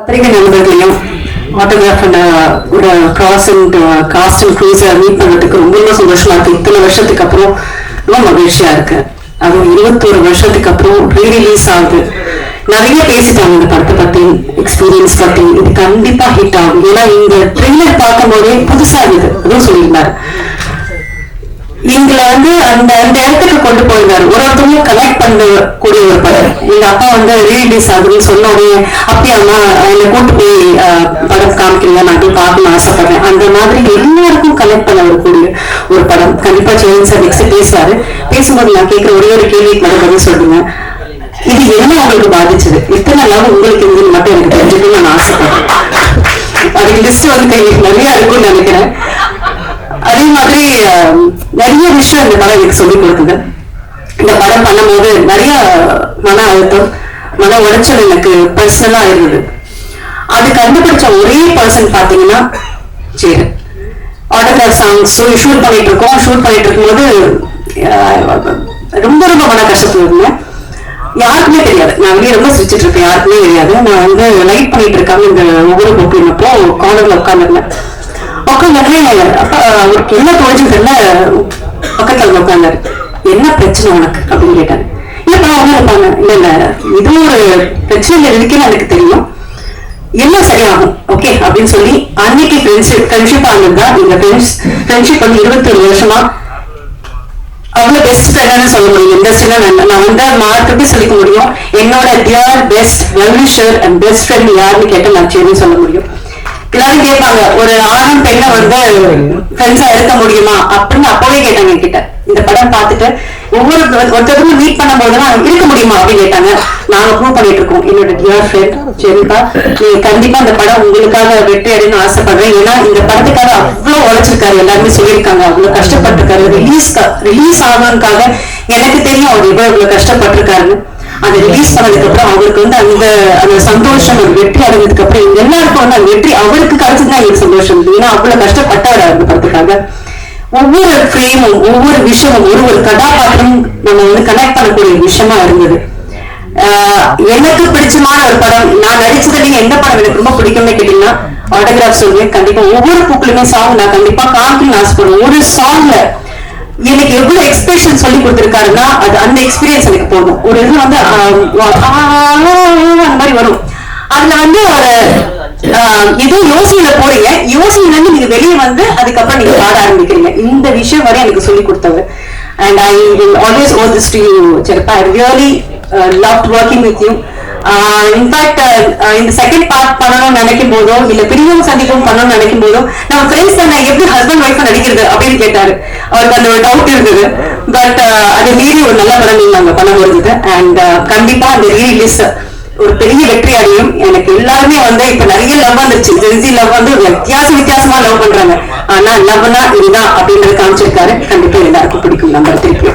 பத்திரிகை நண்பர்களையும் ஆட்டோகிராஃப் ஒரு கிராஸ் அண்ட் காஸ்ட் அண்ட் க்ரூஸை மீட் பண்ணதுக்கு ரொம்ப ரொம்ப சந்தோஷமா இருக்கு. இத்தனை வருஷத்துக்கு அப்புறம் ரொம்ப மகிழ்ச்சியா இருக்கு. அதுவும் இருபத்தோரு வருஷத்துக்கு அப்புறம் ரீ ரிலீஸ் ஆகுது. நிறைய பேசிட்டாங்க இந்த படத்தை பத்தி எக்ஸ்பீரியன்ஸ் பத்தி. இது கண்டிப்பா ஹிட் ஆகும். ஏன்னா இந்த ட்ரெய்லர் பார்க்கும் போதே புதுசா இருக்குது அதுவும் சொல்லியிருந்தாரு. எங்களை வந்து அந்த அந்த இடத்துக்கு கொண்டு போயிருந்தாரு ஒரு ஒருத்தவங்க கனெக்ட் பண்ணக்கூடிய ஒரு படம் எங்க அப்பா வந்து ரீலீஸ் ஆகுதுன்னு சொன்ன உடனே அம்மா என்னை கூட்டு போய் படம் காமிக்கிறீங்க நான் போய் பார்க்கணும்னு ஆசைப்படுறேன். அந்த மாதிரி எல்லாருக்கும் கனெக்ட் பண்ண வரக்கூடிய ஒரு படம். கண்டிப்பா சேரன் சார் நெக்ஸ்ட் பேசுவாரு. பேசும்போது நான் கேட்கிற ஒரே ஒரு கேள்விக்கு மட்டும் பதில் சொல்லுங்க இது என்ன உங்களுக்கு பாதிச்சது? இத்தனை நாள் உங்களுக்கு இருந்தது மட்டும் எனக்கு தெரிஞ்சுக்கணும்னு நான் ஆசைப்படுறேன். அதுக்கு லிஸ்ட் வந்து நிறைய இருக்கும்னு நினைக்கிறேன். நிறைய விஷயம் இந்த படம் எனக்கு சொல்லி கொடுக்குது இந்த படம் பண்ணும்போது நிறைய மன அழுத்தம் மன உளைச்சல் எனக்கு பர்சனலா இருந்தது. அது கண்டுபிடிச்ச ஒரே பர்சன் பாத்தீங்கன்னா சரி ஆட்டோகிராஃப் சாங்ஸ் ஷூட் பண்ணிட்டு இருக்கோம். ஷூட் பண்ணிட்டு இருக்கும்போது ரொம்ப ரொம்ப மன கஷ்டத்துல இருந்தேன். யாருக்குமே தெரியாது. நான் வெளியே ரொம்ப சிரிச்சிட்டு இருப்பேன். யாருக்குமே தெரியாது. நான் வந்து லைட் பண்ணிட்டு இருக்காங்க இந்த ஒவ்வொரு புக்கினப்போ கார்னர்ல உட்காந்துருந்தேன் உட்காந்துருந்தே அப்பா அவருக்கு என்ன தோணுச்சுன்னு பக்கத்துல உட்காந்தாரு என்ன பிரச்சனை உனக்கு? அப்படின்னு கேட்டாரு. இல்லப்பா அவங்க இருப்பாங்க. இல்ல இல்ல. இது ஒரு பிரச்சனை இருக்குன்னு எனக்கு தெரியும். எல்லாம் சரியாகும். ஓகே? அப்படின்னு சொல்லி அன்னைக்கு ஃப்ரெண்ட்ஷிப் ஃப்ரெண்ட்ஷிப் ஆனதுதான் இந்த ஃப்ரெண்ட்ஸ் ஃப்ரெண்ட்ஷிப் வந்து இருபத்தி வருஷமா அவ்வளவு பெஸ்ட் ஃப்ரெண்டான சொல்ல முடியும். இண்டஸ்ட்ரியில நான் நான் வந்து மார்க்கெட்டே சொல்லிக்க முடியும்? என்னோட dear best wellwisher and best friend யாருன்னு கேட்டால் நான் சரின்னு சொல்ல முடியும். எல்லாரும் கேட்பாங்க ஒரு ஆணும் பெண்ணை வந்து ஃப்ரெண்ட்ஸா இருக்க முடியுமா? அப்படின்னு அப்பவே கேட்டாங்க என்கிட்ட. இந்த படம் பார்த்துட்டு ஒவ்வொரு ஒருத்தருக்கும் மீட் பண்ணும் போதெல்லாம் இருக்க முடியுமா அப்படின்னு கேட்டாங்க. நாங்க ப்ரூவ் பண்ணிட்டு இருக்கோம். என்னோட டியர் ஃப்ரெண்ட் சரிப்பா நீங்க கண்டிப்பா இந்த படம் உங்களுக்காக வெற்றி அடையணும்னு ஆசைப்படுறேன். ஏன்னா இந்த படத்துக்காக அவ்வளவு உழைச்சிருக்காரு. எல்லாருமே சொல்லியிருக்காங்க அவ்வளவு கஷ்டப்பட்டிருக்காரு. ரிலீஸ் ரிலீஸ் ஆகணுக்காக எனக்கு தெரியும் அவர் எவ்வளவு இவ்வளவு கஷ்டப்பட்டிருக்காருன்னு. அதை ரிலீஸ் பண்ணதுக்கு அப்புறம் அவருக்கு வந்து அந்த அந்த சந்தோஷம் ஒரு வெற்றி அடைஞ்சதுக்கு அப்புறம் எங்க எல்லாருக்கும் வந்து அந்த வெற்றி அவருக்கு கிடைச்சதுதான் எனக்கு சந்தோஷம். ஏன்னா அவ்வளவு கஷ்டப்பட்டவர் அந்த படத்துக்காக. ஒவ்வொரு ஃப்ரேமும் ஒவ்வொரு விஷயமும் ஒரு ஒரு கதாபாத்திரமும் நம்ம வந்து கனெக்ட் பண்ணக்கூடிய விஷயமா இருந்தது. ஆஹ் எனக்கு பிடிச்சமான ஒரு படம் நான் நடிச்சதுல எந்த படம் எனக்கு ரொம்ப பிடிக்கும்னு கேட்டீங்கன்னா ஆட்டோகிராஃப் சொல்லுவேன் கண்டிப்பா ஒவ்வொரு பூக்களுமே சாங் நான் கண்டிப்பா காமிக்கணும்னு ஆசைப்படுவேன். ஒரு சாங்ல எனக்கு எவ்வளவு எக்ஸ்பிரஷன் சொல்லி கொடுத்திருக்காருன்னா அது அந்த எக்ஸ்பீரியன்ஸ் எனக்கு போதும். ஒரு இது வந்து அந்த மாதிரி வரும். அதுல வந்து ஒரு ஆஹ் ஏதோ யோசனையில போறீங்க. யோசனையில இருந்து நீங்க வெளியே வந்து அதுக்கப்புறம் நீங்க பாட ஆரம்பிக்கிறீங்க. இந்த விஷயம் வரை எனக்கு சொல்லி கொடுத்தவர். And I will always owe this to you சிறப்பா I really love working with you in fact இந்த செகண்ட் பார்ட் பண்ணணும்னு நினைக்கும் போதோ இல்ல பிரிவும் சந்திப்பும் பண்ணணும்னு நினைக்கும் போதோ நம்ம ஃப்ரெண்ட்ஸ் என்ன எப்படி ஹஸ்பண்ட் ஒய்ஃப் நடிக்கிறது அப்படின்னு கேட்டாரு. அவருக்கு அந்த ஒரு டவுட் இருந்தது. பட் uh, அது மீறி ஒரு நல்ல படம் நீங்க அங்க பண்ண முடிஞ்சது அண்ட் கண்டிப்பா அந்த ரீரிலீஸ் ஒரு பெரிய வெற்றி அடையும். எனக்கு எல்லாருமே வந்து இப்ப நிறைய லவ் வந்துருச்சு. ஜென்சி லவ் வந்து வித்தியாச வித்தியாசமா லவ் பண்றாங்க. ஆனா லவ்னா இதுதான் அப்படின்றது காமிச்சிருக்காரு. கண்டிப்பா எல்லாருக்கும் பிடிக்கும். நம்பர் திருப்பி